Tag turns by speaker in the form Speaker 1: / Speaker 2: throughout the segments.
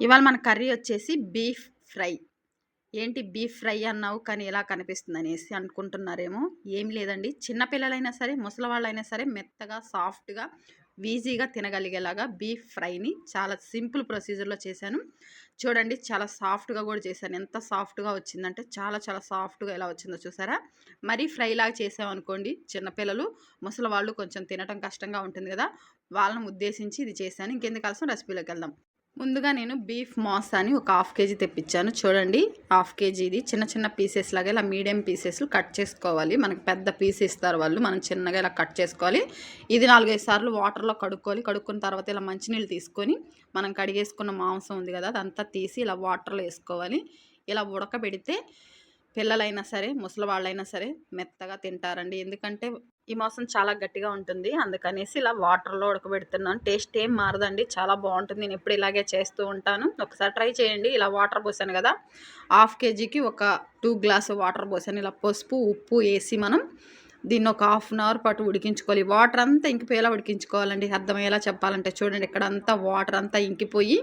Speaker 1: ఇవాళ మన కర్రీ వచ్చేసి బీఫ్ ఫ్రై. ఏంటి బీఫ్ ఫ్రై అన్నావు? కానీ ఎలా కనిపిస్తుంది అనేసి అనుకుంటున్నారేమో? ఏం లేదండి. చిన్నపిల్లలైనా సరే ముసలివాళ్ళైనా సరే మెత్తగా సాఫ్ట్గా ఈజీగా తినగలిగేలాగా బీఫ్ ఫ్రైని చాలా సింపుల్ ప్రొసీజర్లో చేశాను. చూడండి చాలా సాఫ్ట్గా కూడా చేశాను. ఎంత సాఫ్ట్గా వచ్చిందంటే చాలా చాలా సాఫ్ట్గా ఎలా వచ్చిందో చూసారా? మరీ ఫ్రైలాగా చేసామనుకోండి చిన్నపిల్లలు ముసలి వాళ్ళు కొంచెం తినటం కష్టంగా ఉంటుంది కదా? వాళ్ళని ఉద్దేశించి ఇది చేశాను. ఇంకెందుకు కలిసి రెసిపీలోకి వెళ్దాం. ముందుగా నేను బీఫ్ మాస్ అని ఒక హాఫ్ కేజీ తెప్పించాను. చూడండి హాఫ్ కేజీ ఇది. చిన్న చిన్న పీసెస్ లాగా ఇలా మీడియం పీసెస్ కట్ చేసుకోవాలి. మనకి పెద్ద పీస్ ఇస్తారు వాళ్ళు. మనం చిన్నగా ఇలా కట్ చేసుకోవాలి. ఇది నాలుగైదు సార్లు వాటర్లో కడుక్కోవాలి. కడుక్కున్న తర్వాత ఇలా మంచినీళ్ళు తీసుకొని మనం కడిగేసుకున్న మాంసం ఉంది కదా అదంతా తీసి ఇలా వాటర్లో వేసుకోవాలి. ఇలా ఉడకబెడితే పిల్లలైనా సరే ముసలి వాళ్ళైనా సరే మెత్తగా తింటారండి. ఎందుకంటే ఈ మాసం చాలా గట్టిగా ఉంటుంది. అందుకనేసి ఇలా వాటర్లో ఉడకబెడుతున్నాను. టేస్ట్ ఏం మారదండి. చాలా బాగుంటుంది. నేను ఎప్పుడు ఇలాగే చేస్తూ ఉంటాను. ఒకసారి ట్రై చేయండి. ఇలా వాటర్ పోసాను కదా. హాఫ్ కేజీకి ఒక టూ గ్లాసు వాటర్ పోసాను. ఇలా పసుపు ఉప్పు వేసి మనం దీన్ని ఒక హాఫ్ అన్ అవర్ పాటు ఉడికించుకోవాలి. వాటర్ అంతా ఇంకిపోయేలా ఉడికించుకోవాలండి. అర్థమయ్యేలా చెప్పాలంటే చూడండి. ఇక్కడ అంతా వాటర్ అంతా ఇంకిపోయి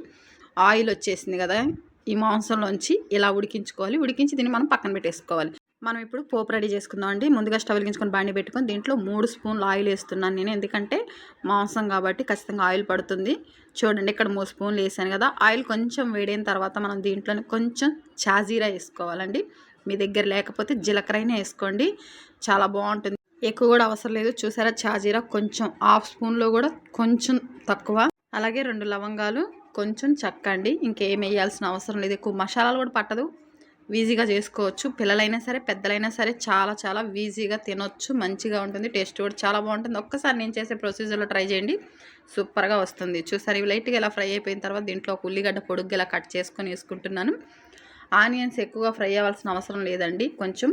Speaker 1: ఆయిల్ వచ్చేసింది కదా. ఈ మాంసంలోంచి ఇలా ఉడికించుకోవాలి. ఉడికించి దీన్ని మనం పక్కన పెట్టేసుకోవాలి. మనం ఇప్పుడు పోపు రెడీ చేసుకుందాం అండి ముందుగా స్టవ్ వెలిగించుకొని బాండి పెట్టుకొని దీంట్లో మూడు స్పూన్లు ఆయిల్ వేస్తున్నాను నేను. ఎందుకంటే మాంసం కాబట్టి ఖచ్చితంగా ఆయిల్ పడుతుంది. చూడండి ఇక్కడ మూడు స్పూన్లు వేసాను కదా. ఆయిల్ కొంచెం వేడైన తర్వాత మనం దీంట్లోనే కొంచెం చాజీరా వేసుకోవాలండి. మీ దగ్గర లేకపోతే జీలకర్ర వేసుకోండి. చాలా బాగుంటుంది. ఎక్కువ కూడా అవసరం లేదు. చూసారా? చాజీరా కొంచెం హాఫ్ స్పూన్లో కూడా కొంచెం తక్కువ. అలాగే రెండు లవంగాలు కొంచెం చక్కండి. ఇంకేం వేయాల్సిన అవసరం లేదు. ఎక్కువ మసాలాలు కూడా పట్టదు. ఈజీగా చేసుకోవచ్చు. పిల్లలైనా సరే పెద్దలైనా సరే చాలా చాలా ఈజీగా తినొచ్చు. మంచిగా ఉంటుంది. టేస్ట్ కూడా చాలా బాగుంటుంది. ఒక్కసారి నేను చేసే ప్రొసీజర్లో ట్రై చేయండి. సూపర్గా వస్తుంది. చూసారు ఇవి లైట్గా ఇలా ఫ్రై అయిపోయిన తర్వాత దీంట్లో ఒక ఉల్లిగడ్డ పొడుగ్గా ఇలా కట్ చేసుకొని వేసుకుంటున్నాను. ఆనియన్స్ ఎక్కువగా ఫ్రై అవ్వాల్సిన అవసరం లేదండి. కొంచెం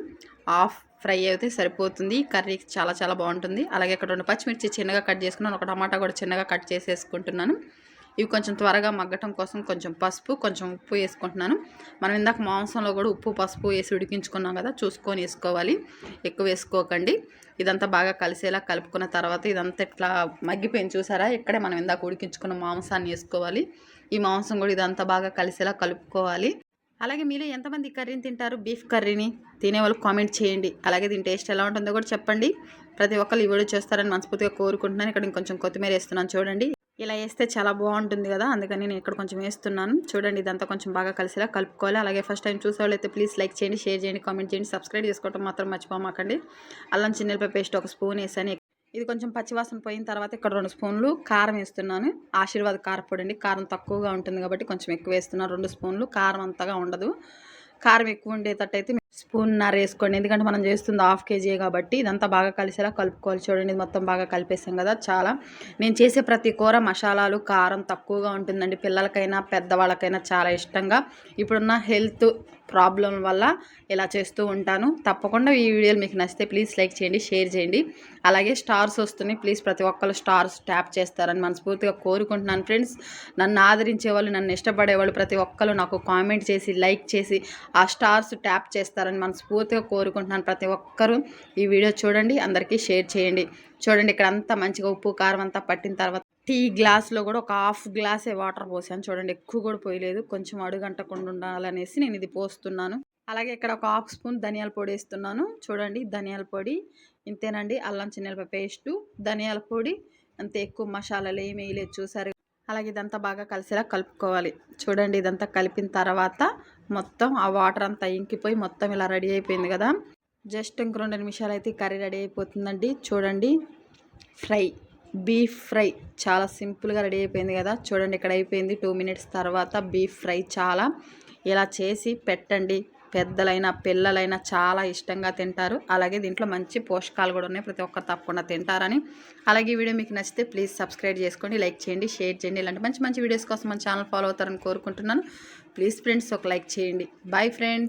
Speaker 1: ఆఫ్ ఫ్రై అయితే సరిపోతుంది. కర్రీ చాలా చాలా బాగుంటుంది. అలాగే ఇక్కడ రెండు పచ్చిమిర్చి చిన్నగా కట్ చేసుకున్నాను. ఒక టమాటా కూడా చిన్నగా కట్ చేసేసుకుంటున్నాను. ఇవి కొంచెం త్వరగా మగ్గటం కోసం కొంచెం పసుపు కొంచెం ఉప్పు వేసుకుంటున్నాను. మనం ఇందాక మాంసంలో కూడా ఉప్పు పసుపు వేసి ఉడికించుకున్నాం కదా చూసుకొని వేసుకోవాలి. ఎక్కువ వేసుకోకండి. ఇదంతా బాగా కలిసేలా కలుపుకున్న తర్వాత ఇదంతా ఇట్లా మగ్గిపోయింది చూసారా? ఇక్కడే మనం ఇందాక ఉడికించుకున్న మాంసాన్ని వేసుకోవాలి. ఈ మాంసం కూడా ఇదంతా బాగా కలిసేలా కలుపుకోవాలి. అలాగే మీరు ఎంతమంది కర్రీని తింటారు? బీఫ్ కర్రీని తినేవాళ్ళు కామెంట్ చేయండి. అలాగే దీని టేస్ట్ ఎలా ఉంటుందో కూడా చెప్పండి. ప్రతి ఒక్కరు ఈ వీడియో చేస్తారని మనస్ఫూర్తిగా కోరుకుంటున్నాను. ఇక్కడ ఇంకొంచెం కొత్తిమీర వేస్తున్నాను చూడండి. ఇలా వేస్తే చాలా బాగుంటుంది కదా అందుకని నేను ఇక్కడ కొంచెం వేస్తున్నాను. చూడండి ఇదంతా కొంచెం బాగా కలిసిలా కలుపుకోవాలి. అలాగే ఫస్ట్ టైం చూసేవాళ్ళైతే ప్లీజ్ లైక్ చేయండి షేర్ చేయండి కామెంట్ చేయండి సబ్స్క్రైబ్ చేసుకోవడం మాత్రం మర్చిపోమాకండి. అల్లం చిన్నెలపై పేస్ట్ ఒక స్పూన్ వేసాను. ఇది కొంచెం పచ్చివాసన పోయిన తర్వాత ఇక్కడ రెండు స్పూన్లు కారం వేస్తున్నాను. ఆశీర్వాద్ కారపొడి అండి కారం తక్కువగా ఉంటుంది కాబట్టి కొంచెం ఎక్కువ వేస్తున్నాను రెండు స్పూన్లు కారం అంతగా ఉండదు. కారం ఎక్కువ ఉండేటట్టయితే స్పూన్నర వేసుకోండి. ఎందుకంటే మనం చేస్తుంది హాఫ్ కేజీ కాబట్టి ఇదంతా బాగా కలిసేలా కలుపుకోవాలి. చూడండి మొత్తం బాగా కలిపేసాం కదా చాలా. నేను చేసే ప్రతి కూర మసాలాలు కారం తక్కువగా ఉంటుందండి. పిల్లలకైనా పెద్దవాళ్ళకైనా చాలా ఇష్టంగా. ఇప్పుడున్న హెల్త్ ప్రాబ్లం వల్ల ఇలా చేస్తూ ఉంటాను. తప్పకుండా ఈ వీడియోలు మీకు నచ్చితే ప్లీజ్ లైక్ చేయండి షేర్ చేయండి. అలాగే స్టార్స్ వస్తున్నాయి. ప్లీజ్ ప్రతి ఒక్కరు స్టార్స్ ట్యాప్ చేస్తారని మనస్ఫూర్తిగా కోరుకుంటున్నాను ఫ్రెండ్స్. నన్ను ఆదరించే వాళ్ళు నన్ను ఇష్టపడే వాళ్ళు ప్రతి ఒక్కరు నాకు కామెంట్ చేసి లైక్ చేసి ఆ స్టార్స్ ట్యాప్ చేస్తారని మనస్ఫూర్తిగా కోరుకుంటున్నాను ప్రతి ఒక్కరూ. ఈ వీడియో చూడండి అందరికీ షేర్ చేయండి. చూడండి ఇక్కడ అంతా మంచిగా ఉప్పు కారం అంతా పట్టిన తర్వాత టీ గ్లాస్లో కూడా ఒక హాఫ్ గ్లాసే వాటర్ పోసాను. చూడండి ఎక్కువ కూడా పోయలేదు. కొంచెం అడుగంటకుండా ఉండాలనేసి నేను ఇది పోస్తున్నాను. అలాగే ఇక్కడ ఒక హాఫ్ స్పూన్ ధనియాల పొడి వేస్తున్నాను. చూడండి ధనియాల పొడి ఇంతేనండి. అల్లం చిన్నెలప పేస్టు ధనియాల పొడి అంత. ఎక్కువ మసాలాలు ఏమి వేయలేదు చూసారు అలాగే ఇదంతా బాగా కలిసేలా కలుపుకోవాలి. చూడండి ఇదంతా కలిపిన తర్వాత మొత్తం ఆ వాటర్ అంతా ఇంకిపోయి మొత్తం ఇలా రెడీ అయిపోయింది కదా. జస్ట్ ఇంక రెండు నిమిషాలు అయితే కర్రీ రెడీ అయిపోతుందండి. చూడండి. ఫ్రై. బీఫ్ ఫ్రై చాలా సింపుల్గా రెడీ అయిపోయింది కదా. చూడండి ఇక్కడ అయిపోయింది. టూ మినిట్స్ తర్వాత బీఫ్ ఫ్రై చాలా. ఇలా చేసి పెట్టండి. పెద్దలైనా పిల్లలైనా చాలా ఇష్టంగా తింటారు. అలాగే దీంట్లో మంచి పోషకాలు కూడా ఉన్నాయి. ప్రతి ఒక్కరు తప్పకుండా తింటారని. అలాగే ఈ వీడియో మీకు నచ్చితే ప్లీజ్ సబ్స్క్రైబ్ చేసుకోండి లైక్ చేయండి షేర్ చేయండి. ఇలాంటి మంచి మంచి వీడియోస్ కోసం మన ఛానల్ ఫాలో అవుతారని కోరుకుంటున్నాను. ప్లీజ్ ఫ్రెండ్స్ ఒక లైక్ చేయండి. Bye friends.